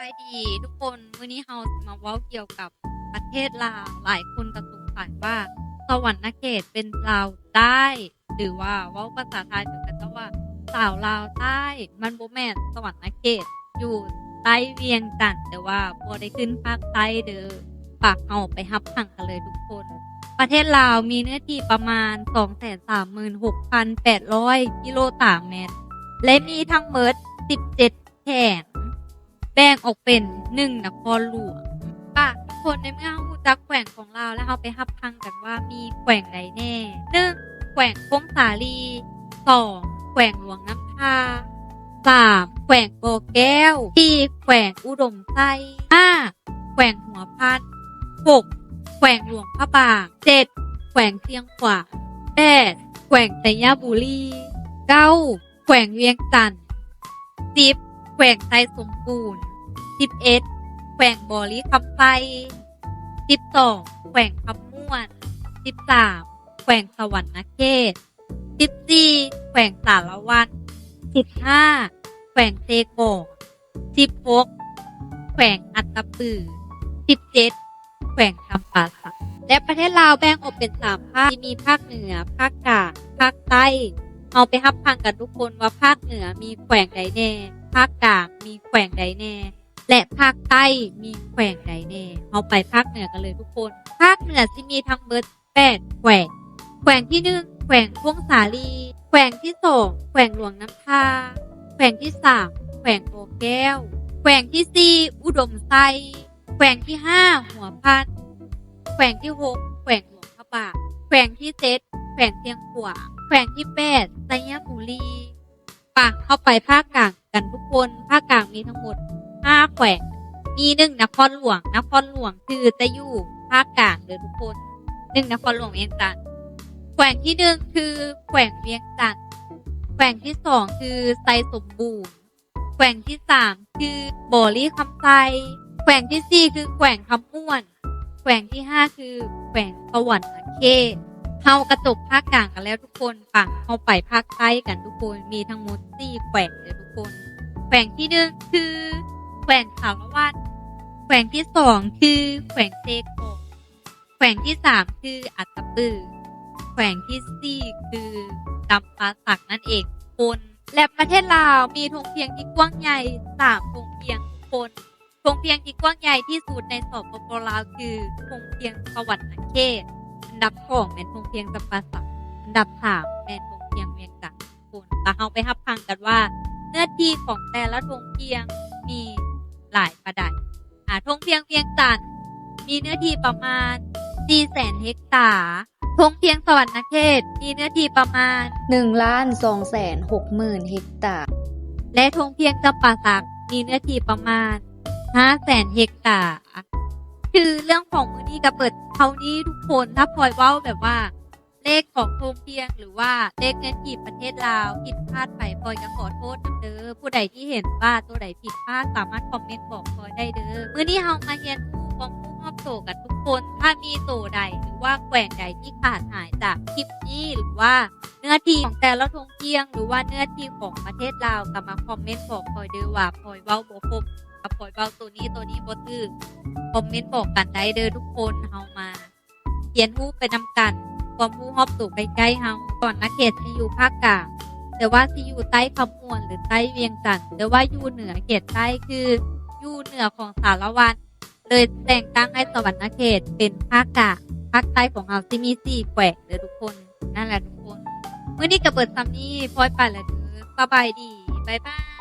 มื่อนี้เรามาเว้าเกี่ยวกับประเทศลาวหลายคนก็สงสัยว่า สวรรณเขตเป็นลาวใต้หรือว่าเว้าภาษาไทยถึงกันว่าสาวลาวใต้ มันบ่แม่นสวรรณเขตอยู่ใต้เวียงจันทน์แต่ว่าบ่ได้ขึ้นภาคใต้เด้อฝากเอาไปรับฟังกันเลยทุกคน ประเทศลาวมีเนื้อที่ประมาณ 236,800 กิโลตารางเมตร และมีทั้งหมด17แขน แบ่งออกเป็นหนึ่งนครหลวงป่ะทุกคนในเมื่อเราจักแขวงของเราแล้วเราไปหับพังกันว่ามีแขวงใดแน่หนึ่งแขวงพงสาลีสองแขวงหลวงน้ำพาสามแขวงโบแก้วสี่แขวงอุดมไส้ห้าแขวงหัวพันหกแขวงหลวงพระบางเจ็ดแขวงเชียงขวาแปดแขวงไตยบุรีเก้าแขวงเวียงจันทร์สิบแขวงไทยสมบูรณ์ สิบเอ็ดแขวงบอรีคำไฟสิบสองแขวงคำม่วนสิบสามแขวงสวรรณเขตสิบสี่แขวงสารวันสิบห้าแขวงเซโกสิบหกแขวงอัตตปือสิบเจ็ดแขวงคำปาสักและประเทศลาวแบ่งออกเป็นสามภาคที่มีภาคเหนือ ภาคกลางภาคใต้เอาไปฮับฟังกันทุกคนว่าภาคเหนือมีแขวงใดแน่ ภาคกลางมีแขวงใดแน่ และภาคใต้มีแขวงใดแน่เอาไปภาคเหนือกันเลยทุกคน ภาคเหนือที่มีทั้งเบิดแปดแขวง แขวงที่หนึ่งแขวงพวงสาลี แขวงที่สองแขวงหลวงน้ำพาแขวงที่สามแขวงโพแก้ว แขวงที่สี่อุดมไซแขวงที่ห้าหัวพัน แขวงที่หกแขวงหลวงพระบางแขวงที่เจ็ดแขวงเชียงขวาแขวงที่แปดไซยบุรีปะเข้าไปภาคกลางกันทุกคน ภาคกลางมีทั้งหมด ขวง มีหนึ่งนครหลวง นครหลวงคือจะอยู่ภาคกลางเลยทุกคนหนึ่งนครหลวงเวียงจันทน์แขวงที่หนึ่งคือแขวงเวียงจันทน์แขวงที่สองคือไซสมบูรณ์ แขวงที่สามคือโบลี่คำไซแขวงที่สี่คือแขวงคำม่วน แขวงที่ห้าคือแขวงสวรรค์เขตเฮากระจบภาคกลางกันแล้วทุกคนฝั่งเฮาไปภาคใต้กันทุกคนมีทั้งหมดสี่แขวงเลยทุกคน แขวงที่หนึ่งคือ วงสารวัตรแขวงที่สองคือแขวงเซโกแขวงที่สามคืออัตตปือ แขวงที่สี่คือจำปาสักนั่นเองคนและประเทศลาวมีธงเพียงที่กว้างใหญ่สามธงเพียงคนธงเพียงที่กว้างใหญ่ที่สุดในสปปลาวคือธงเพียงสวรรค์เขตอันดับสองเป็นธงเพียงจำปาสักอันดับสามเป็นธงเพียงเวียงจันทน์คุณแต่เราไปหับฟังกันว่าเนื้อที่ของแต่ละธงเพียงมี หลายประดับอ่าธงเพียงเวียงจันมีเนื้อที่ประมาณ4แสนเฮกตาร์ธงเพียงสวรรค์เขตมีเนื้อที่ประมาณ1ล้าน2แสน6หมื่นเฮกตาร์และทงเพียงจำปาสักมีเนื้อที่ประมาณ5แสนเฮกตาร์คือเรื่องของมือนี้กับเปิดเท่านี้ทุกคนถ้าพลอยเว้าแบบว่า เลขของทงเพียงหรือว่าเลขเงินกีบประเทศลาวผิดพลาดไปพลอยก็ขอโทษนำเด้อผู้ใดที่เห็นว่าตัวใดผิดพลาดสามารถคอมเมนต์บอกพลอยได้เด้อมื้อนี้เฮามาเรียนรู้ความรู้รอบโตกันทุกคน ถ้ามีโตใดหรือว่าแกว่งใดที่ขาดหายจากคลิปนี้หรือว่าเนื้อที่ของแต่ละทงเพียง หรือว่าเนื้อที่ของประเทศลาวก็มาคอมเมนต์บอกพลอยเด้อว่าพลอยเว้าบ่ครบกับพลอยเว้าตัวนี้ตัวนี้บ่ถูกคอมเมนต์บอกกันได้เด้อทุกคนเฮามาเขียนฮู้ไปนำกัน วามรู้ฮอบสู่ใกล้ๆเฮาก่อนนะเขตที่อยู่ภาคกลางแต่ว่าที่อยู่ใต้คำมวนหรือใต้เวียงจันทน์แต่ว่าอยู่เหนือเขตใต้คืออยู่เหนือของสารวันเลยแต่งตั้งให้สวรรณเขตเป็นภาคกลางภาคใต้ของเราที่มีสี่แขวงเลยทุกคนนั่นแหละทุกคนเมื่อนี้กระเบิดซัมนี่พลอยไปแล้วเด้อสบายดีบายบาย